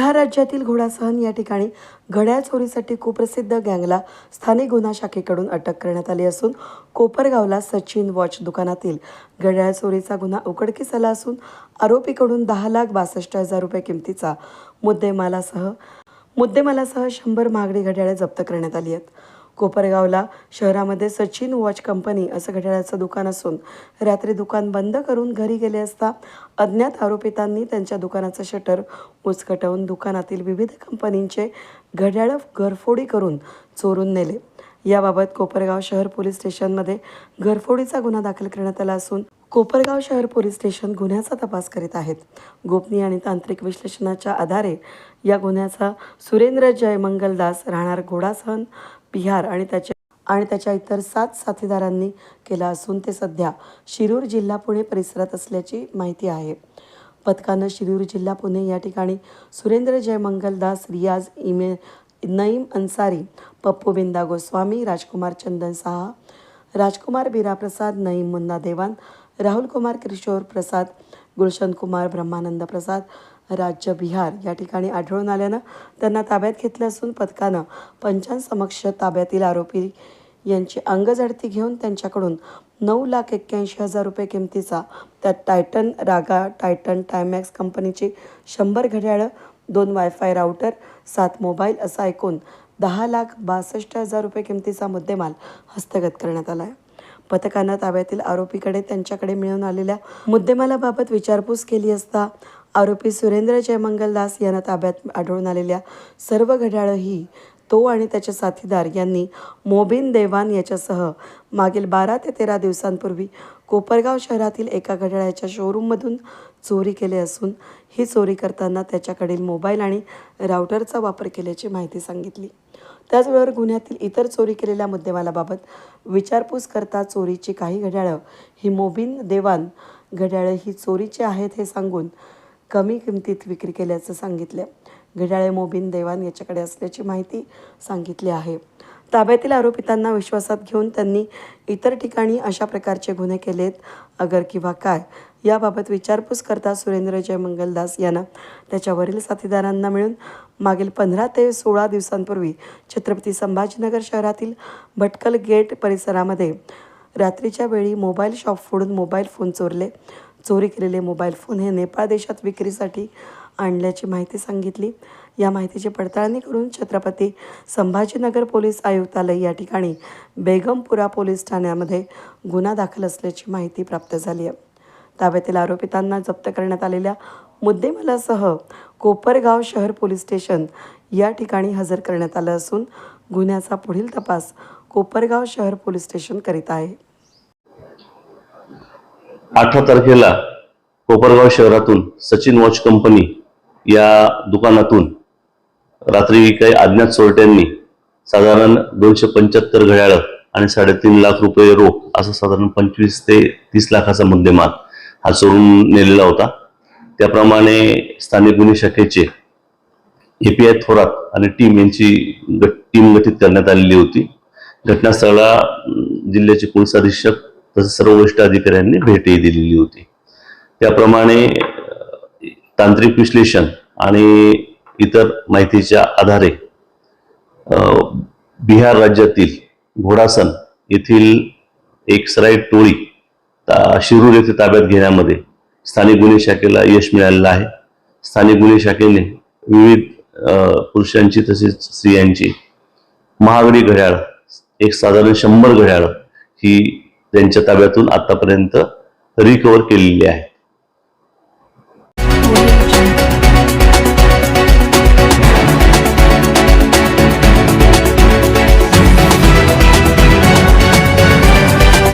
बिहार राज्यातील घोडासहन या ठिकाणी घड्याळ चोरीसाठी कुप्रसिद्ध गँगला स्थानिक गुन्हा शाखेकडून अटक करण्यात आली असून कोपरगावला सचिन वॉच दुकानातील घड्याळ चोरीचा गुन्हा उघडकीस आला असून आरोपीकडून दहा लाख बासष्ट हजार रुपये किमतीचा मुद्देमालासह मुद्देमालासह शंभर महागडी घड्याळे जप्त करण्यात आली आहेत. कोपरगावला. शहरामध्ये सचिन वॉच कंपनी असं घड्याळाचं दुकान असून रात्री दुकान बंद करून घरी गेले असता अज्ञात आरोपितांनी त्यांच्या दुकानाचं शटर उचकटवून दुकानातील विविध कंपनींचे घड्याळं घरफोडी करून चोरून नेले. याबाबत कोपरगाव शहर पोलीस स्टेशनमध्ये घरफोडीचा गुन्हा दाखल करण्यात आला असून कोपरगाव शहर पोलीस स्टेशन गुन्ह्याचा तपास करीत आहेत. गोपनीय आणि तांत्रिक विश्लेषणाच्या आधारे या गुन्ह्याचा सुरेंद्र जयमंगल दास राहणार घोडासहन बिहार आणि त्याच्या आणि त्याच्या इतर सात साथीदारांनी केला असून ते सध्या शिरूर जिल्हा पुणे परिसरात असल्याची माहिती आहे. पथकानं शिरूर जिल्हा पुणे या ठिकाणी सुरेंद्र जयमंगल दास रियाज इमे नईम अन्सारी पप्पू बिंदा गोस्वामी राजकुमार चंदन साहा राजकुमार बीरा प्रसाद नईम मुन्ना देवान राहुल कुमार किशोर प्रसाद गुलशन कुमार ब्रह्मानंद प्रसाद राज्य बिहार या ठिकाणी आढळून आल्यानं त्यांना ताब्यात घेतलं असून पथकानं पंचांसमक्ष ताब्यातील आरोपी यांची अंगझडती घेऊन त्यांच्याकडून नऊ लाख एक्क्याऐंशी हजार रुपये किमतीचा त्यात टायटन रागा टायटन टायमॅक्स कंपनीची शंभर घड्याळं दोन वायफाय राऊटर सात मोबाईल असा ऐकून दहा लाख बासष्ट हजार रुपये किमतीचा मुद्देमाल हस्तगत करण्यात आला आहे पथकानं ताब्यातील आरोपीकडे त्यांच्याकडे मिळून आलेल्या मुद्देमालाबाबत विचारपूस केली असता आरोपी सुरेंद्र जयमंगल दास यांना ताब्यात आढळून आलेल्या सर्व घड्याळंही तो आणि त्याचे साथीदार यांनी मोबिन देवान याच्यासह मागील बारा ते तेरा दिवसांपूर्वी कोपरगाव शहरातील एका घड्याळाच्या शोरूममधून चोरी केले असून ही चोरी करताना त्याच्याकडील मोबाईल आणि राऊटरचा वापर केल्याची माहिती सांगितली. त्याचबरोबर गुन्ह्यातील इतर चोरी केलेल्या मुद्देमालाबाबत विचारपूस करता चोरीची काही घड्याळं ही मोबिन देवान घड्याळं ही चोरीची आहेत हे सांगून कमी किमतीत विक्री केल्याचं सांगितलं. घड्याळे मोबीन देवान याच्याकडे असल्याची माहिती सांगितली आहे. ताब्यातील आरोपितांना विश्वासात घेऊन त्यांनी इतर ठिकाणी अशा प्रकारचे गुन्हे केलेत अगर किंवा काय याबाबत विचारपूस करता सुरेंद्र जयमंगलदास यानं त्याच्यावरील साथीदारांना मिळून मागील पंधरा ते सोळा दिवसांपूर्वी छत्रपती संभाजीनगर शहरातील भटकल गेट परिसरामध्ये रात्रीच्या वेळी मोबाईल शॉप फोडून मोबाईल फोन चोरले. चोरी केलेले मोबाईल फोन हे नेपाळ देशात विक्रीसाठी आणल्याची माहिती सांगितली. या माहितीची पडताळणी करून छत्रपती संभाजीनगर पोलीस आयुक्तालय या ठिकाणी बेगमपुरा पोलीस ठाण्यामध्ये गुन्हा दाखल असल्याची माहिती प्राप्त झाली आहे. ताब्यातील आरोपितांना जप्त करण्यात आलेल्या मुद्देमालासह कोपरगाव शहर पोलीस स्टेशन या ठिकाणी हजर करण्यात आलं असून गुन्ह्याचा पुढील तपास कोपरगाव शहर पोलीस स्टेशन करीत आहे. अठरा तारखेला कोपरगाव शहरातून सचिन वॉच कंपनी या दुकानातून रात्री काही अज्ञात चोरट्यांनी साधारण दोनशे पंच्याहत्तर घड्याळ आणि साडेतीन लाख रुपये रोख असं साधारण पंचवीस ते तीस लाखाचा मुद्देमाल हा चोरून नेलेला होता. त्याप्रमाणे स्थानिक गुन्हे शाखेचे एपीआय थोरात आणि टीम यांची गट टीम गठीत करण्यात आलेली होती. घटनास्थळाला जिल्ह्याचे पोलीस अधीक्षक तसेच सर्व वरिष्ठ अधिकाऱ्यांनी भेटही दिलेली होती. त्याप्रमाणे तांत्रिक विश्लेषण आणि इतर माहितीच्या आधारे बिहार राज्यातील घोडासन येथील एक सराईट टोळी ता- शिरूर येथे ताब्यात घेण्यामध्ये स्थानिक गुन्हे शाखेला यश मिळालेलं आहे. स्थानिक गुन्हे शाखेने विविध पुरुषांची तसेच स्त्रियांची महागडी घड्याळ एक साधारण शंभर घड्याळ ही त्यांच्या ताब्यातून आतापर्यंत रिकवर केलेली आहे.